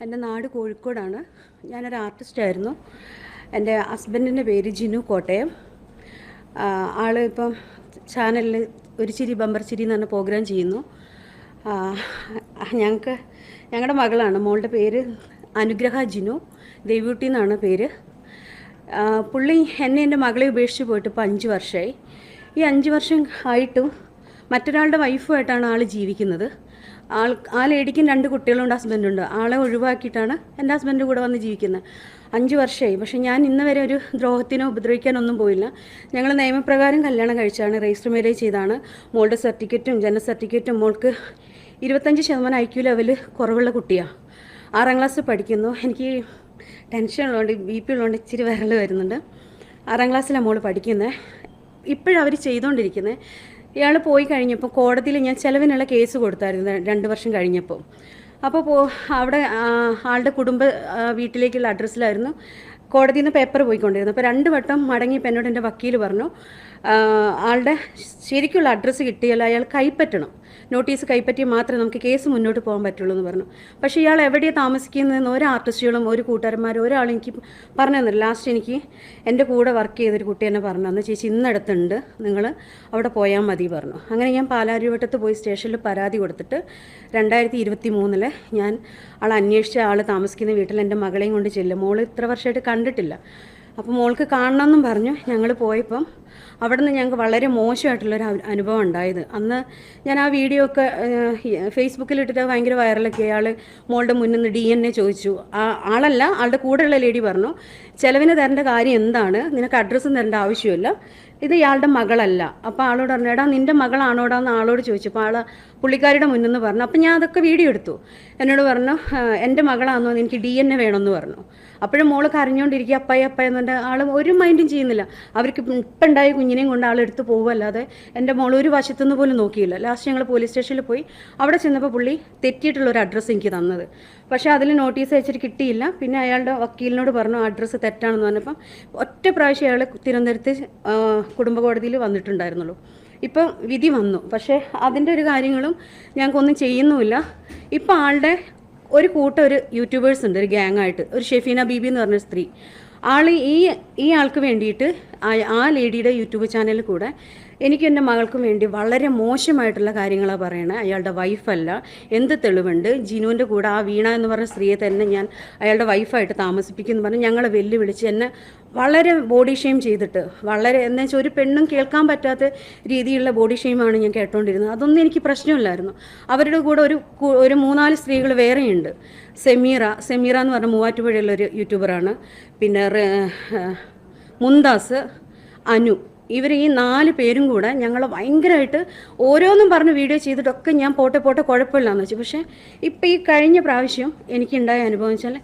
എന്റെ നാട് കോഴിക്കോടാണ്. ഞാനൊരു ആർട്ടിസ്റ്റായിരുന്നു എന്റെ ഹസ്ബൻഡിന്റെ പേര് ജിനു കോട്ടയം. ആൾ ഇപ്പം ചാനലിൽ ഒരു ചിരി ബമ്പർ ചിരി എന്ന് പറഞ്ഞ പ്രോഗ്രാം ചെയ്യുന്നു. ഞങ്ങൾക്ക് ഞങ്ങളുടെ മകളാണ്. മോളുടെ പേര് അനുഗ്രഹ ജിനു. ദേവ്യൂട്ടി എന്നാണ് പേര്. പുള്ളി എന്നെ എന്റെ മകളെ ഉപേക്ഷിച്ച് പോയിട്ട് ഇപ്പോൾ അഞ്ച് വർഷമായി ഈ അഞ്ച് വർഷം ആയിട്ടും മറ്റൊരാളുടെ വൈഫുമായിട്ടാണ് ആൾ ജീവിക്കുന്നത്. ആൾ ആ ലേഡിക്കും രണ്ട് കുട്ടികളുണ്ട് ഹസ്ബൻഡുണ്ട്. ആളെ ഒഴിവാക്കിയിട്ടാണ് എന്റെ ഹസ്ബൻഡ് കൂടെ വന്ന് ജീവിക്കുന്നത്. അഞ്ച് വർഷമായി പക്ഷേ ഞാൻ ഇന്ന് വരെ ഒരു ദ്രോഹത്തിനോ ഉപദ്രവിക്കാനൊന്നും പോയില്ല. ഞങ്ങൾ നിയമപ്രകാരം കല്യാണം കഴിച്ചാണ് രജിസ്റ്റർ മാരേജ് ചെയ്താണ് മോളുടെ സർട്ടിഫിക്കറ്റും ജനന സർട്ടിഫിക്കറ്റും മോൾക്ക് ഇരുപത്തഞ്ച് ശതമാനം ഐ ക്യു ലെവൽ കുറവുള്ള കുട്ടിയാണ് ആറാം ക്ലാസ് പഠിക്കുന്നു. എനിക്ക് ടെൻഷൻ ഉള്ളതുകൊണ്ട് ബി പി ഉള്ളതുകൊണ്ട് ഇച്ചിരി വിരൽ വരുന്നുണ്ട്. ആറാം ക്ലാസ്സിലാണ് മോൾ പഠിക്കുന്നത്. ഇപ്പോഴവർ ചെയ്തുകൊണ്ടിരിക്കുന്നത് ഇയാൾ പോയി കഴിഞ്ഞപ്പോൾ കോടതിയിൽ ഞാൻ ചിലവിനുള്ള കേസ് കൊടുത്തായിരുന്നു രണ്ട് വർഷം കഴിഞ്ഞപ്പോൾ അപ്പോൾ പോ അവിടെ ആളുടെ കുടുംബ വീട്ടിലേക്കുള്ള അഡ്രസ്സിലായിരുന്നു കോടതിയിൽ നിന്ന് പേപ്പർ പോയിക്കൊണ്ടിരുന്നു അപ്പോൾ രണ്ട് വട്ടം മടങ്ങിയപ്പോൾ എന്നോട് എന്റെ വക്കീൽ പറഞ്ഞു ആളുടെ ശരിക്കുള്ള അഡ്രസ്സ് കിട്ടിയാൽ അയാൾ കൈപ്പറ്റണം. നോട്ടീസ് കൈപ്പറ്റി മാത്രമേ നമുക്ക് കേസ് മുന്നോട്ട് പോകാൻ പറ്റുള്ളൂ എന്ന് പറഞ്ഞു. പക്ഷേ ഇയാൾ എവിടെയാണ് താമസിക്കുന്നതെന്ന് ഒരു ആർട്ടിസ്റ്റുകളും ഒരു കൂട്ടുകാരന്മാരും ഒരാളും എനിക്ക് പറഞ്ഞു തന്നില്ല. ലാസ്റ്റ് എനിക്ക് എന്റെ കൂടെ വർക്ക് ചെയ്തൊരു കുട്ടി എന്നെ പറഞ്ഞു തന്നു ചേച്ചി ഇന്നടത്തുണ്ട്. നിങ്ങൾ അവിടെ പോയാൽ മതി പറഞ്ഞു. അങ്ങനെ ഞാൻ പാലാരിവട്ടത്ത് പോയി സ്റ്റേഷനിൽ പരാതി കൊടുത്തിട്ട് രണ്ടായിരത്തി ഇരുപത്തി മൂന്നിൽ ഞാൻ ആൾ അന്വേഷിച്ച ആൾ താമസിക്കുന്ന വീട്ടിൽ എന്റെ മകളെയും കൊണ്ട് ചെല്ലും. മോൾ ഇത്ര വർഷമായിട്ട് കണ്ടിട്ടില്ല. അപ്പോൾ മോൾക്ക് കാണണമെന്നും പറഞ്ഞു. ഞങ്ങൾ പോയപ്പം അവിടെ നിന്ന് ഞങ്ങൾക്ക് വളരെ മോശമായിട്ടുള്ളൊരു അനുഭവം ഉണ്ടായത്. അന്ന് ഞാൻ ആ വീഡിയോ ഒക്കെ ഫേസ്ബുക്കിൽ ഇട്ടിട്ട് ഭയങ്കര വൈറലൊക്കെ ആൾ മോളുടെ മുന്നിൽ നിന്ന് ഡി എൻ എ ചോദിച്ചു. ആ ആളല്ല ആളുടെ കൂടെയുള്ള ലേഡി പറഞ്ഞു ചിലവിന് തരേണ്ട കാര്യം എന്താണ്? നിനക്ക് അഡ്രസ്സും തരേണ്ട ആവശ്യമില്ല. ഇത് ഇയാളുടെ മകളല്ല. അപ്പോൾ ആളോട് പറഞ്ഞു എടാ നിന്റെ മകളാണോടാ? എന്ന് ആളോട് ചോദിച്ചു. അപ്പോൾ ആൾ പുള്ളിക്കാരിയുടെ മുന്നിൽ നിന്ന് പറഞ്ഞു. അപ്പോൾ ഞാൻ അതൊക്കെ വീഡിയോ എടുത്തു. എന്നോട് പറഞ്ഞു "ആ, എന്റെ മകളാണെന്നോ എനിക്ക് ഡി എൻ എ വേണമെന്ന് പറഞ്ഞു. അപ്പോഴും മോൾ കരഞ്ഞുകൊണ്ടിരിക്കുക അപ്പായി അപ്പായി എന്നുണ്ട് ആൾ ഒരു മൈൻഡും ചെയ്യുന്നില്ല. അവർക്ക് ഇപ്പം ഉണ്ടായ കുഞ്ഞിനെയും കൊണ്ട് ആൾ എടുത്ത് പോകുമല്ലാതെ എന്റെ മോൾ ഒരു വശത്തുനിന്ന് പോലും നോക്കിയില്ല. ലാസ്റ്റ് ഞങ്ങൾ പോലീസ് സ്റ്റേഷനിൽ പോയി. അവിടെ ചെന്നപ്പോൾ പുള്ളി തെറ്റിയിട്ടുള്ള ഒരു അഡ്രസ്സ് എനിക്ക് തന്നത്. പക്ഷേ അതിൽ നോട്ടീസ് അയച്ചിട്ട് കിട്ടിയില്ല. പിന്നെ അയാളുടെ വക്കീലിനോട് പറഞ്ഞു അഡ്രസ്സ് തെറ്റാണെന്ന് പറഞ്ഞപ്പം ഒറ്റ പ്രാവശ്യം അയാൾ തിരുവനന്തപുരത്ത് കുടുംബ കോടതിയിൽ വന്നിട്ടുണ്ടായിരുന്നുള്ളൂ. ഇപ്പം വിധി വന്നു. പക്ഷേ അതിന്റെ ഒരു കാര്യങ്ങളും ഞങ്ങൾക്കൊന്നും ചെയ്യുന്നുമില്ല. ഇപ്പം ആളുടെ ഒരു കൂട്ടം ഒരു യൂട്യൂബേഴ്സ് ഉണ്ട് ഒരു ഗ്യാങ് ആയിട്ട്. ഒരു ഷെഫീന ബീബി എന്ന് പറഞ്ഞ സ്ത്രീ. ആൾ ഈ ഈ ആൾക്ക് വേണ്ടിയിട്ട് ആ- ലേഡിയുടെ യൂട്യൂബ് ചാനലിൽ കൂടെ എനിക്ക് എന്റെ മകൾക്കും വേണ്ടി വളരെ മോശമായിട്ടുള്ള കാര്യങ്ങളാണ് പറയണത് അയാളുടെ വൈഫല്ല എന്ത് തെളിവുണ്ട്? ജിനുവിന്റെ കൂടെ ആ വീണ എന്ന് പറഞ്ഞ സ്ത്രീയെ തന്നെ ഞാൻ അയാളുടെ വൈഫായിട്ട് താമസിപ്പിക്കുന്നു പറഞ്ഞ് ഞങ്ങളെ വെല്ലുവിളിച്ച് എന്നെ വളരെ ബോഡി ഷെയിം ചെയ്തിട്ട് വളരെ എന്ന് വെച്ചാൽ ഒരു പെണ്ണും കേൾക്കാൻ പറ്റാത്ത രീതിയിലുള്ള ബോഡി ഷെയിമാണ് ഞാൻ കേട്ടോണ്ടിരുന്നത്. അതൊന്നും എനിക്ക് പ്രശ്നമില്ലായിരുന്നു. അവരുടെ കൂടെ ഒരു ഒരു മൂന്നാൽ സ്ത്രീകൾ വേറെയുണ്ട്. സെമീറ സെമീറ എന്ന് പറഞ്ഞ മൂവാറ്റുപുഴയുള്ള ഒരു യൂട്യൂബറാണ് പിന്നെ മുന്താസ് അനു ഇവർ ഈ നാല് പേരും കൂടെ ഞങ്ങൾ ഭയങ്കരമായിട്ട് ഓരോന്നും പറഞ്ഞ് വീഡിയോ ചെയ്തിട്ടൊക്കെ ഞാൻ പോട്ടെ പോട്ടെ കുഴപ്പമില്ലാന്ന് വെച്ചു. പക്ഷേ ഇപ്പം ഈ കഴിഞ്ഞ പ്രാവശ്യം എനിക്കുണ്ടായ അനുഭവം വെച്ചാൽ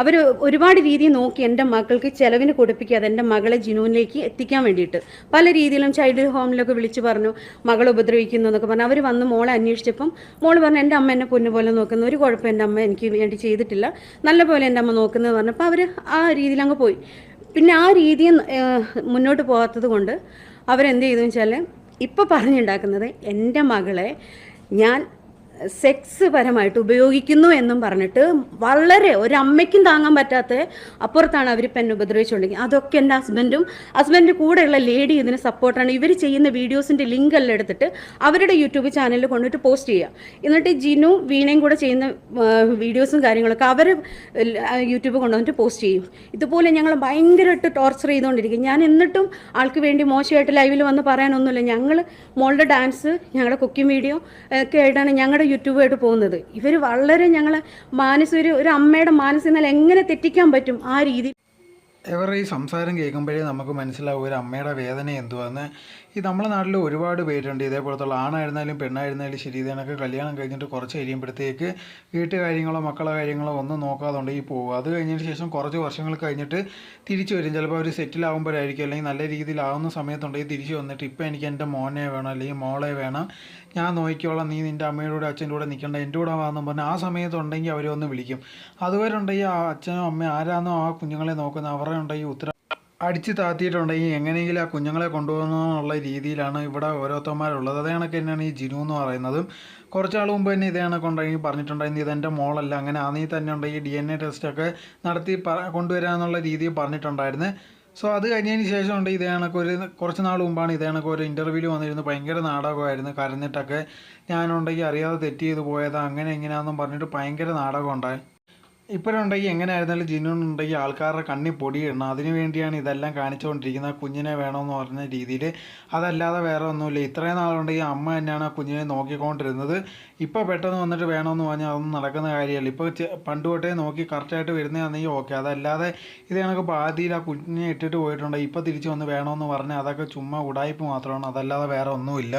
അവർ ഒരുപാട് രീതി നോക്കി എന്റെ മക്കൾക്ക് ചിലവിന് കൊടുപ്പിക്കാതെ എന്റെ മകളെ ജിനുവിലേക്ക് എത്തിക്കാൻ വേണ്ടിയിട്ട്. പല രീതിയിലും ചൈൽഡ് ഹോമിലൊക്കെ വിളിച്ചു പറഞ്ഞു മകൾ ഉപദ്രവിക്കുന്നു എന്നൊക്കെ പറഞ്ഞു. അവർ വന്ന് മോളെ അന്വേഷിച്ചപ്പം മോൾ പറഞ്ഞു എന്റെ അമ്മ എന്നെ പൊന്നു പോലെ നോക്കുന്നു. ഒരു കുഴപ്പം എന്റെ അമ്മ എനിക്ക് വേണ്ടി ചെയ്തിട്ടില്ല. നല്ല പോലെ എന്റെ അമ്മ നോക്കുന്നത് പറഞ്ഞപ്പോൾ അവർ ആ രീതിയിൽ അങ്ങ് പോയി. പിന്നെ ആ രീതി മുന്നോട്ട് പോകാത്തത് കൊണ്ട് അവരെന്ത് ചെയ്തു വെച്ചാൽ ഇപ്പോൾ പറഞ്ഞുണ്ടാക്കുന്നത് എന്റെ മകളെ ഞാൻ സെക്സ് പരമായിട്ട് ഉപയോഗിക്കുന്നു എന്നും പറഞ്ഞിട്ട് വളരെ ഒരു താങ്ങാൻ പറ്റാത്ത അപ്പുറത്താണ് അവർ ഇപ്പം എന്നെ ഉപദ്രവിച്ചുകൊണ്ടിരിക്കുന്നത് അതൊക്കെ എന്റെ ഹസ്ബൻഡും ഹസ്ബൻഡിന്റെ കൂടെയുള്ള ലേഡി ഇതിന് സപ്പോർട്ടാണ്. ഇവർ ചെയ്യുന്ന വീഡിയോസിന്റെ ലിങ്ക് എല്ലാം എടുത്തിട്ട് അവരുടെ യൂട്യൂബ് ചാനലിൽ കൊണ്ടിട്ട് പോസ്റ്റ് ചെയ്യുക. എന്നിട്ട് ജിനു വീണയും കൂടെ ചെയ്യുന്ന വീഡിയോസും കാര്യങ്ങളൊക്കെ അവർ യൂട്യൂബ് കൊണ്ടുവന്നിട്ട് പോസ്റ്റ് ചെയ്യും. ഇതുപോലെ ഞങ്ങൾ ഭയങ്കരമായിട്ട് ടോർച്ചർ ചെയ്തുകൊണ്ടിരിക്കും. ഞാൻ എന്നിട്ടും ആൾക്ക് വേണ്ടി മോശമായിട്ട് ലൈവിൽ വന്ന് പറയാനൊന്നുമില്ല. ഞങ്ങൾ മോളുടെ ഡാൻസ് ഞങ്ങളുടെ കുക്കിംഗ് വീഡിയോ ഒക്കെ ആയിട്ടാണ് ഞങ്ങളുടെ യൂട്യൂബായിട്ട് പോകുന്നത്. ഇവർ വളരെ ഞങ്ങളെ മാനസിക ഒരു ഒരു അമ്മയുടെ മാനസിക നില എങ്ങനെ തെറ്റിക്കാൻ പറ്റും ആ രീതി ഇവരുടെ ഈ സംസാരം കേൾക്കുമ്പോഴേ നമുക്ക് മനസ്സിലാവും ഒരു അമ്മയുടെ വേദന എന്തുവാന്ന്. ഈ നമ്മുടെ നാട്ടിൽ ഒരുപാട് പേരുണ്ട്. ഇതേപോലത്തുള്ള ആണായിരുന്നാലും പെണ്ണായിരുന്നാലും ശരി ഇതിനൊക്കെ കല്യാണം കഴിഞ്ഞിട്ട് കുറച്ച് കഴിയുമ്പോഴത്തേക്ക് വീട്ടുകാര്യങ്ങളോ മക്കളെ കാര്യങ്ങളോ ഒന്നും നോക്കാതെ ഈ പോകും അത് കഴിഞ്ഞതിന് ശേഷം കുറച്ച് വർഷങ്ങൾ കഴിഞ്ഞിട്ട് തിരിച്ചു വരും. ചിലപ്പോൾ അവർ സെറ്റിൽ ആകുമ്പോഴായിരിക്കും അല്ലെങ്കിൽ നല്ല രീതിയിലാവുന്ന സമയത്തുണ്ടെങ്കിൽ തിരിച്ചു വന്നിട്ട് ഇപ്പം എനിക്ക് എന്റെ മോനെ വേണം അല്ലെങ്കിൽ മോളെ വേണം. ഞാൻ നോക്കിക്കോളാം നീ നിന്റെ അമ്മയുടെ കൂടെ അച്ഛന്റെ കൂടെ നിൽക്കണ്ട എന്റെ കൂടെ വാന്നും പറഞ്ഞാൽ ആ സമയത്തുണ്ടെങ്കിൽ അവരെ ഒന്ന് വിളിക്കും. അതുവരെ ഉണ്ടെങ്കിൽ ആ അച്ഛനും അമ്മയും ആരാന്നോ ആ കുഞ്ഞുങ്ങളെ നോക്കുന്ന അവരുടെ ഉണ്ടെങ്കിൽ ഉത്തര അടിച്ച് താത്തിയിട്ടുണ്ടെങ്കിൽ എങ്ങനെയെങ്കിലും ആ കുഞ്ഞുങ്ങളെ കൊണ്ടുപോകുന്നുള്ള രീതിയിലാണ് ഇവിടെ ഓരോരുത്തന്മാരുള്ളത്. അതേ കണക്ക് തന്നെയാണ് ഈ ജിനു എന്ന് പറയുന്നത്. കുറച്ചാൾ മുമ്പ് തന്നെ ഇതേ കണക്ക് ഉണ്ടെങ്കിൽ പറഞ്ഞിട്ടുണ്ടായിരുന്നു. ഇതെന്റെ മോളല്ല അങ്ങനെ ആണെങ്കിൽ തന്നെ ഉണ്ടെങ്കിൽ ഡി എൻ എ ടെസ്റ്റൊക്കെ നടത്തി കൊണ്ടുവരാമെന്നുള്ള രീതി പറഞ്ഞിട്ടുണ്ടായിരുന്നു. സോ അത് കഴിഞ്ഞതിന് ശേഷം ഉണ്ട് ഇതേ കണക്ക് ഒരു കുറച്ച് നാൾ മുമ്പാണ് ഇതേ കണക്ക് ഒരു ഇന്റർവ്യൂവിൽ വന്നിരുന്നു ഭയങ്കര നാടകമായിരുന്നു. കരഞ്ഞിട്ടൊക്കെ ഞാനുണ്ടെങ്കിൽ അറിയാതെ തെറ്റ് ചെയ്ത് പോയത് അങ്ങനെ എങ്ങനെയാണെന്നും പറഞ്ഞിട്ട് ഭയങ്കര നാടകം ഉണ്ടായി ഇപ്പോഴുണ്ടെങ്കിൽ എങ്ങനെയായിരുന്നാലും ജിനുണ്ടെങ്കിൽ ആൾക്കാരുടെ കണ്ണി പൊടിയിടണം അതിനു വേണ്ടിയാണ് ഇതെല്ലാം കാണിച്ചുകൊണ്ടിരിക്കുന്നത്. കുഞ്ഞിനെ വേണമെന്ന് പറഞ്ഞ രീതിയിൽ. അതല്ലാതെ വേറെ ഒന്നുമില്ല. ഇത്രയും നാളുണ്ടെങ്കിൽ അമ്മ തന്നെയാണ് ആ കുഞ്ഞിനെ നോക്കിക്കൊണ്ടിരുന്നത്. ഇപ്പോൾ പെട്ടെന്ന് വന്നിട്ട് വേണമെന്ന് പറഞ്ഞാൽ അതൊന്നും നടക്കുന്ന കാര്യമല്ല. ഇപ്പോൾ പണ്ട് തൊട്ടേ നോക്കി കറക്റ്റായിട്ട് വരുന്നതാണെങ്കിൽ ഓക്കെ അതല്ലാതെ ഇത് കണക്ക് പാതിയിൽ ആ കുഞ്ഞിനെ ഇട്ടിട്ട് പോയിട്ടുണ്ടെങ്കിൽ ഇപ്പോൾ തിരിച്ച് വന്ന് വേണമെന്ന് പറഞ്ഞാൽ അതൊക്കെ ചുമ്മാ ഉടായ്പ് മാത്രമാണ്. അതല്ലാതെ വേറെ ഒന്നുമില്ല.